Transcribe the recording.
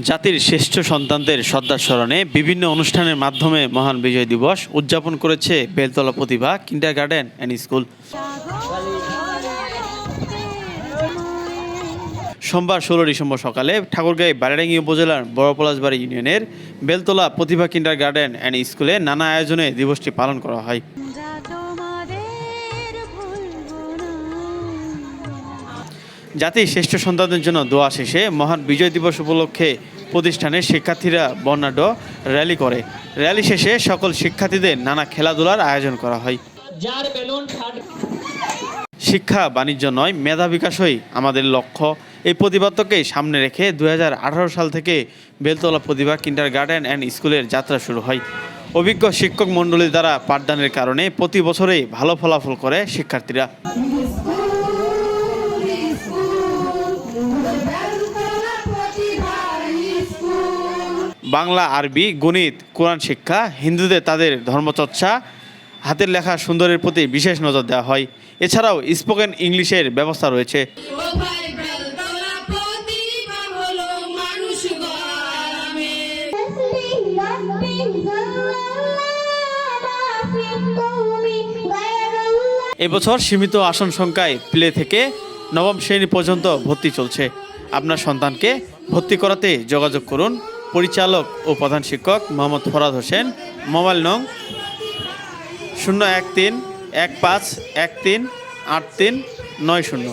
জাতির শ্রেষ্ঠ সন্তানদের শ্রদ্ধার স্মরণে বিভিন্ন অনুষ্ঠানের মাধ্যমে মহান বিজয় দিবস উদযাপন করেছে Beltala Protibha kindergarten and school. সোমবার ষোলো ডিসেম্বর সকালে ঠাকুরগাঁও বারাডাঙ্গি উপজেলার বড় পলাশবাড়ি ইউনিয়নের বেলতলা প্রতিভা কিন্ডার গার্ডেন অ্যান্ড স্কুলে নানা আয়োজনে দিবসটি পালন করা হয়। জাতির শ্রেষ্ঠ সন্তানদের জন্য দোয়া শেষে মহান বিজয় দিবস উপলক্ষে প্রতিষ্ঠানের শিক্ষার্থীরা বর্ণাঢ্য র্যালি করে। র্যালি শেষে সকল শিক্ষার্থীদের নানা খেলাধুলার আয়োজন করা হয়। যার শিক্ষা বাণিজ্য নয় মেধা বিকাশই আমাদের লক্ষ্য। এই প্রতিপাদ্যকে সামনে রেখে দু হাজার আঠারো সাল থেকে বেলতলা প্রতিভা কিন্ডার গার্ডেন অ্যান্ড স্কুলের যাত্রা শুরু হয়। অভিজ্ঞ শিক্ষক মণ্ডলী দ্বারা পাঠদানের কারণে প্রতি বছরেই ভালো ফলাফল করে শিক্ষার্থীরা। বাংলা আরবি গণিত কোরআন শিক্ষা হিন্দুদের তাদের ধর্মচর্চা হাতের লেখা সুন্দরের প্রতি বিশেষ নজর দেওয়া হয়। এছাড়াও স্পোকেন ইংলিশের ব্যবস্থা রয়েছে। এবছর সীমিত আসন সংখ্যায় প্লে থেকে নবম শ্রেণি পর্যন্ত ভর্তি চলছে। আপনার সন্তানকে ভর্তি করাতে যোগাযোগ করুন। পরিচালক ও প্রধান শিক্ষক মোহাম্মদ ফরাদ হোসেন, মোবাইল নং শূন্য এক তিন, এক পাঁচ, এক তিন, আট তিন, নয় শূন্য।